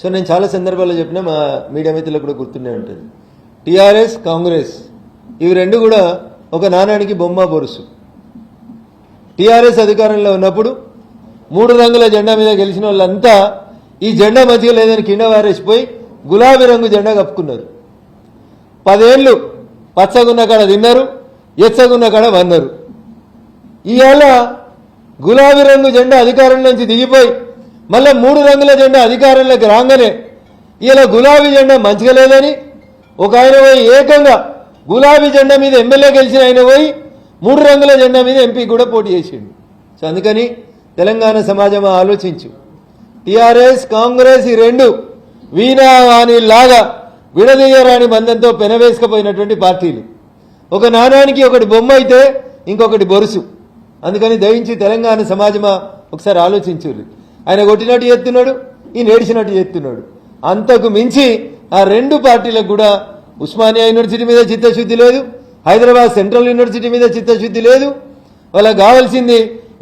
So నేను చాలా సందర్భాల్లో చెప్పిన మా మీడియా మిత్రులకు కూడా గుర్తుండే ఉంటుంది. టీఆర్ఎస్ కాంగ్రెస్ ఇవి రెండు కూడా ఒక నాణానికి బొమ్మ బొరుసు. టీఆర్ఎస్ అధికారంలో ఉన్నప్పుడు మూడు రంగుల జెండా మీద గెలిచిన వాళ్ళంతా ఈ జెండా మంచిగా లేదని కింద వారేసిపోయి గులాబీ రంగు జెండా కప్పుకున్నారు. పదేళ్ళు పచ్చగున్న కాడ తిన్నారు ఎచ్చగున్న కాడ వన్నారు ఇవాళ గులాబీ రంగు జెండా అధికారం నుంచి దిగిపోయి మళ్ళీ మూడు రంగుల జెండా అధికారంలోకి రాగానే ఇలా గులాబీ జెండా మంచిగా లేదని ఒక ఆయన పోయి ఏకంగా గులాబీ జెండా మీద ఎమ్మెల్యే గెలిచిన ఆయన పోయి మూడు రంగుల జెండా మీద ఎంపీ కూడా పోటీ చేసిండు. సో అందుకని తెలంగాణ సమాజం ఆలోచించు. టిఆర్ఎస్ కాంగ్రెస్ ఈ రెండు వీణావాణి లాగా విడదీయరాని బంధంతో పెనవేసుకుపోయినటువంటి పార్టీలు. ఒక నాణానికి ఒకటి బొమ్మ అయితే ఇంకొకటి బొరుసు. అందుకని దయించి తెలంగాణ సమాజమా ఒకసారి ఆలోచించుర్రి ఆయన కొట్టినట్టు చేస్తున్నాడు ఈ నేడిచినట్టు చేస్తున్నాడు. అంతకు మించి ఆ రెండు పార్టీలకు కూడా ఉస్మానియా యూనివర్సిటీ మీద చిత్తశుద్ధి లేదు హైదరాబాద్ సెంట్రల్ యూనివర్సిటీ మీద చిత్తశుద్ధి లేదు. వాళ్ళకి కావాల్సింది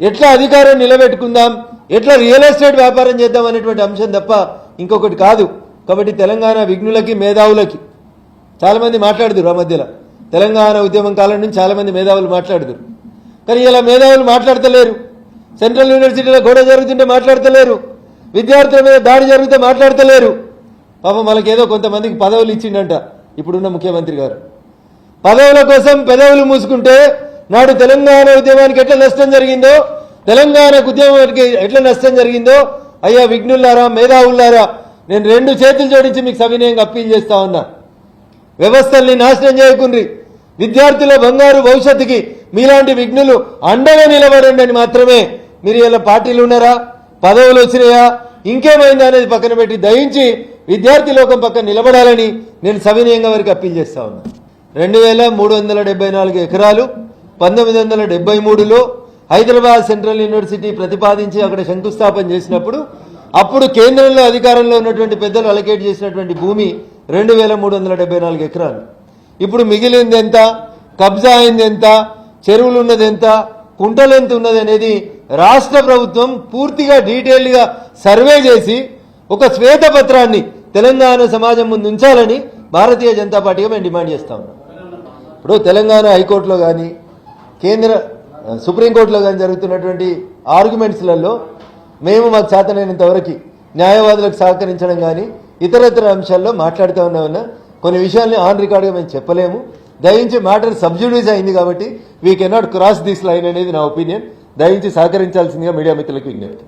ఎట్లా అధికారం నిలబెట్టుకుందాం ఎట్లా రియల్ ఎస్టేట్ వ్యాపారం చేద్దాం అనేటువంటి అంశం తప్ప ఇంకొకటి కాదు. కాబట్టి తెలంగాణ విఘ్నులకి మేధావులకి చాలామంది మాట్లాడుదురు ఆ మధ్యలో. తెలంగాణ ఉద్యమం కాలం నుంచి చాలామంది మేధావులు మాట్లాడుదురు. కానీ ఇలా మేధావులు మాట్లాడతలేరు. సెంట్రల్ యూనివర్సిటీలో గొడవ జరుగుతుంటే మాట్లాడతలేరు. విద్యార్థుల మీద దాడి జరిగితే మాట్లాడతలేరు. పాపం వాళ్ళకేదో కొంతమందికి పదవులు ఇచ్చిండంట. ఇప్పుడున్న ముఖ్యమంత్రి గారు. పదవుల కోసం పెదవులు మూసుకుంటే నాడు తెలంగాణ ఉద్యమానికి ఎట్లా నష్టం జరిగిందో తెలంగాణకు ఉద్యమానికి ఎట్లా నష్టం జరిగిందో అయ్యా విఘ్నులారా మేధావులారా నేను రెండు చేతులు జోడించి మీకు సవినయంగా అప్పీల్ చేస్తా ఉన్నా. వ్యవస్థల్ని నాశనం చేయకుండ్రి. విద్యార్థుల బంగారు భవిష్యత్తుకి మీలాంటి విఘ్నులు అండగా నిలబడండి అని మాత్రమే మీరు ఇలా పార్టీలు ఉన్నారా? పదవులు వచ్చినాయా? ఇంకేమైందా అనేది పక్కన పెట్టి దయించి విద్యార్థి లోకం పక్కన నిలబడాలని నేను సవినయంగా వారికి అప్పీల్ చేస్తా ఉన్నా. రెండు వేల మూడు వందల డెబ్బై నాలుగు ఎకరాలు పంతొమ్మిది వందల డెబ్బై మూడులో హైదరాబాద్ సెంట్రల్ యూనివర్సిటీ ప్రతిపాదించి అక్కడ శంకుస్థాపన చేసినప్పుడు అప్పుడు కేంద్రంలో అధికారంలో ఉన్నటువంటి పెద్దలు అలకేట్ చేసినటువంటి భూమి రెండు వేల మూడు వందల డెబ్బై నాలుగు ఎకరాలు. ఇప్పుడు మిగిలింది ఎంత? కబ్జా అయింది ఎంత? చెరువులు ఉన్నది ఎంత? కుంటలు ఎంత ఉన్నది అనేది రాష్ట్ర ప్రభుత్వం పూర్తిగా డీటెయిల్గా సర్వే చేసి ఒక శ్వేతపత్రాన్ని తెలంగాణ సమాజం ముందు ఉంచాలని భారతీయ జనతా పార్టీగా మేము డిమాండ్ చేస్తా ఇప్పుడు తెలంగాణ హైకోర్టులో కానీ కేంద్ర సుప్రీంకోర్టులో కానీ జరుగుతున్నటువంటి ఆర్గ్యుమెంట్స్లలో మేము మాకు చేతనైనంతవరకు న్యాయవాదులకు సహకరించడం కానీ ఇతరత్ర అంశాల్లో మాట్లాడుతూ ఉన్నామన్నా కొన్ని విషయాల్ని ఆన్ రికార్డుగా మేము చెప్పలేము. దయించి మ్యాటర్ సబ్జుడీస్ అయింది కాబట్టి we cannot cross this line అనేది నా ఒపీనియన్ దయించి సహకరించాల్సిందిగా మీడియా మిత్రులకు విజ్ఞప్తి.